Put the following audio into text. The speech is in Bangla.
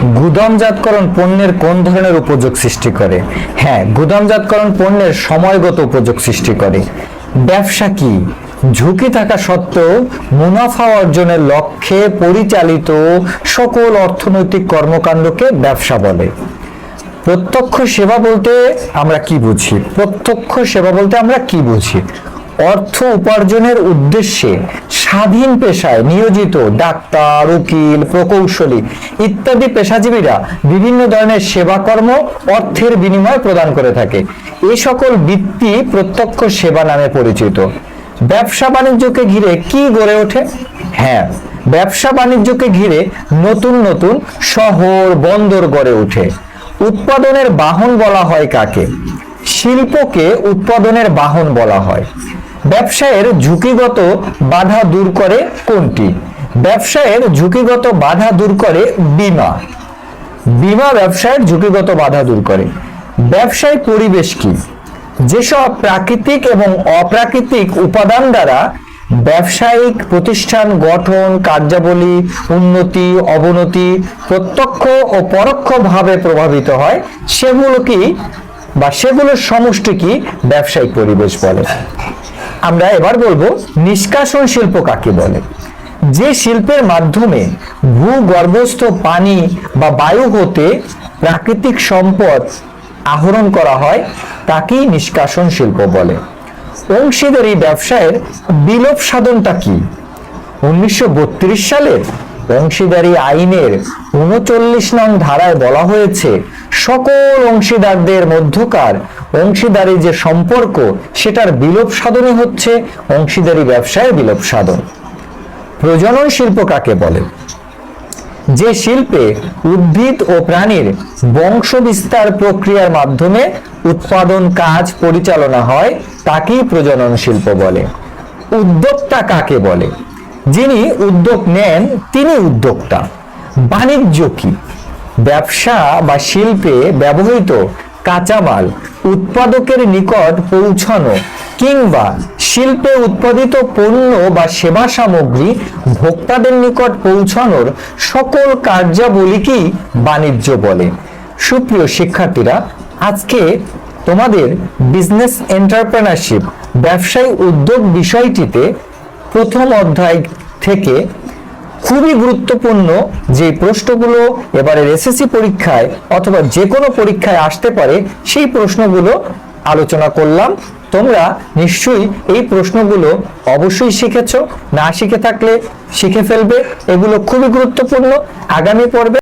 গুদামজাতকরণ পণ্যের কোন ধরনের উপযোগ সৃষ্টি করে? হ্যাঁ গুদামজাতকরণ পণ্যের সময়গত উপযোগ সৃষ্টি করে। ব্যবসা কি? ঝুঁকি থাকা সত্ত্বেও মুনাফা অর্জনের লক্ষ্যে পরিচালিত সকল অর্থনৈতিক কর্মকাণ্ডকে ব্যবসা বলে। প্রত্যক্ষ সেবা বলতে আমরা কি বুঝি? প্রত্যক্ষ সেবা বলতে আমরা কি বুঝি? অর্থ উপার্জনের উদ্দেশ্যে স্বাধীন পেশায় নিয়োজিত ডাক্তার, উকিল, প্রকৌশলী ইত্যাদি পেশাজীবীরা বিভিন্ন ধরনের সেবাকর্ম অর্থের বিনিময় প্রদান করে থাকে। এই সকল বৃত্তি প্রত্যক্ষ সেবা নামে পরিচিত। ব্যবসা বাণিজ্যকে ঘিরে কি গড়ে ওঠে? হ্যাঁ ব্যবসা বাণিজ্যকে ঘিরে নতুন নতুন শহর, বন্দর গড়ে ওঠে। উৎপাদনের বাহন বলা হয় কাকে? শিল্পকে উৎপাদনের বাহন বলা হয়। ব্যবসায়ের ঝুঁকিগত বাধা দূর করে কোনটি? ব্যবসায়ের ঝুঁকিগত বাধা দূর করে বিমা। বিমা ব্যবসায়ের ঝুঁকিগত বাধা দূর করে। ব্যবসায় পরিবেশ কি? যেসব প্রাকৃতিক এবং অপ্রাকৃতিক উপাদান দ্বারা ব্যবসায়িক প্রতিষ্ঠান গঠন, কার্যাবলী, উন্নতি, অবনতি প্রত্যক্ষ ও পরোক্ষভাবে প্রভাবিত হয়, সেগুলো কি বা সেগুলোর সমষ্টি কি ব্যবসায়িক পরিবেশ বলে? আমরা এবার বলব নিষ্কাশন শিল্প কাকে বলে? যে শিল্পের মাধ্যমে ভূগর্ভস্থ পানি বা বায়ু হতে প্রাকৃতিক সম্পদ আহরণ করা হয়, তাকেই নিষ্কাশন শিল্প বলে। অংশীদারি ব্যবসায়ের বিলোপ সাধনটা কি? উনিশশো সালের অংশীদারি আইনের উনচল্লিশ নং ধারায় বলা হয়েছে সকল অংশীদারদের মধ্যকার অংশীদারি যে সম্পর্ক, সেটার বিলোপ সাধনই হচ্ছে অংশীদারি ব্যবসায়ের বিলোপ সাধন। প্রজনন শিল্প কাকে বলে? যে শিল্পে উদ্ভিদ ও প্রাণীর বংশ বিস্তার প্রক্রিয়ার মাধ্যমে উৎপাদন, কাজ, পরিচালনা হয়, তাকেই প্রজনন শিল্প বলে। উদ্যোক্তা কাকে বলে? যিনি উদ্যোগ নেন, তিনি উদ্যোক্তা। বাণিজ্য কি? ব্যবসা বা শিল্পে ব্যবহৃত কাঁচামাল উৎপাদকের নিকট পৌঁছানো কিংবা শিল্পে উৎপাদিত পণ্য বা সেবা সামগ্রী ভোক্তাদের নিকট পৌঁছানোর সকল কার্যাবলীকেই বাণিজ্য বলে। সুপ্রিয় শিক্ষার্থীরা, আজকে তোমাদের বিজনেস এন্টারপ্রেনারশিপ ব্যবসায়ী উদ্যোগ বিষয়টিতে প্রথম অধ্যায় থেকে খুবই গুরুত্বপূর্ণ যে প্রশ্নগুলো এবারে এসএসসি পরীক্ষায় অথবা যে কোনো পরীক্ষায় আসতে পারে, সেই প্রশ্নগুলো আলোচনা করলাম। তোমরা নিশ্চয়ই এই প্রশ্নগুলো অবশ্যই শিখেছ। না শিখে থাকলে শিখে ফেলবে। এগুলো খুবই গুরুত্বপূর্ণ। আগামী পর্বে